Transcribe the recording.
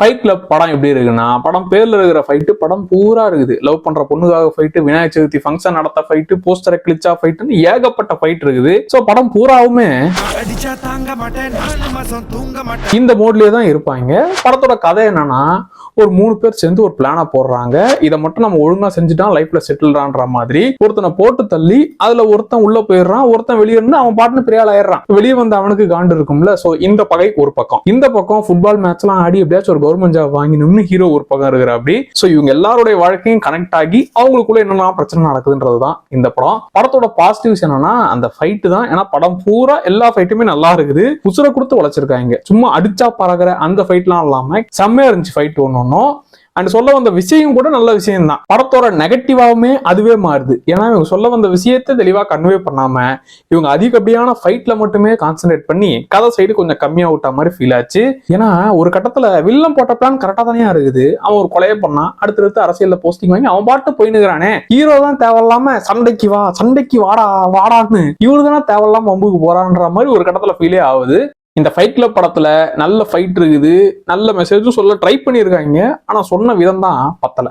Fight club படம் எப்படி இருக்குன்னா படம் பேர்ல இருக்கிற ஃபைட்டு படம் பூரா இருக்குது. லவ் பண்ற பொண்ணுக்காக ஃபைட்டு விநாயகர் சதுர்த்தி ஃபங்க்ஷன் நடத்த ஃபைட்டு போஸ்டரை கிழிச்சா ஃபைட்டுன்னு ஏகப்பட்ட ஃபைட் இருக்குது. ஸோ படம் பூராவுமே இந்த மோட்லயே தான் இருப்பாங்க. படத்தோட கதை என்னன்னா ஒரு மூணு பேர் சேர்ந்து ஒரு பிளானை போடுறாங்க. இதை மட்டும் நம்ம ஒழுங்கா செஞ்சுட்டா லைஃப்ல செட்டில்றான்ற மாதிரி. ஒருத்தனை போட்டு தள்ளி அதுல ஒருத்தன் உள்ள போயிடுறான் ஒருத்தன் வெளியே இருந்து அவன் பாட்டுன்னு பெரிய ஆயிடுறான். வெளியே வந்து அவனுக்கு காண்டு இருக்கும்ல. சோ இந்த பகை ஒரு பக்கம். இந்த பக்கம் ஃபுட்பால் மேட்ச் எல்லாம் ஆடி எப்படியாச்சும் ஒரு கவர்மெண்ட் ஜாப் வாங்கினோம்னு ஹீரோ ஒரு பக்கம் இருக்கிற அப்படி. இவங்க எல்லாருடைய வாழ்க்கையும் கனெக்ட் ஆகி அவங்களுக்குள்ள என்னெல்லாம் பிரச்சனை நடக்குதுன்றது தான் இந்த படம். படத்தோட பாசிட்டிவ்ஸ் என்னன்னா அந்த ஃபைட்டு தான். ஏன்னா படம் பூரா எல்லா ஃபைட்டுமே நல்லா இருக்குது. உசுரை கொடுத்து உழைச்சிருக்காங்க. சும்மா அடிச்சா பறகுற அந்த ஃபைட்லாம் இல்லாம செம்மையா இருந்துச்சு ஃபைட் ஒன்று ஒன்றும் அண்ட் சொல்ல வந்த விஷயம் கூட நல்ல விஷயம் தான் படத்தோட நெகட்டிவாவுமே அதுவே மாறுது. ஏன்னா இவங்க சொல்ல வந்த விஷயத்தை தெளிவாக கன்வே பண்ணாம இவங்க அதிகப்படியான ஃபைட்ல மட்டுமே கான்சென்ட்ரேட் பண்ணி கதை சைடு கொஞ்சம் கம்மியா விட்ட மாதிரி ஃபீல் ஆச்சு. ஏன்னா ஒரு கட்டத்துல வில்லம் போட்ட பிளான் கரெக்டா தானே இருக்குது. அவன் ஒரு கொலையை பண்ணான் அடுத்தடுத்து அரசியல்ல போஸ்டிங் வாங்கி அவன் பாட்டு போயினுக்கிறானே ஹீரோ தான் தேவையில்லாம சண்டைக்கு வா சண்டைக்கு வாடா வாடான்னு இவரு தானே தேவையில்லாம வம்புக்கு போறான்ற மாதிரி ஒரு கட்டத்துல ஃபீலே ஆகுது. இந்த ஃபைட் கிளப் படத்துல நல்ல ஃபைட் இருக்குது. நல்ல மெசேஜும் சொல்ல ட்ரை பண்ணியிருக்காங்க ஆனா சொன்ன விதம் தான் பத்தலை.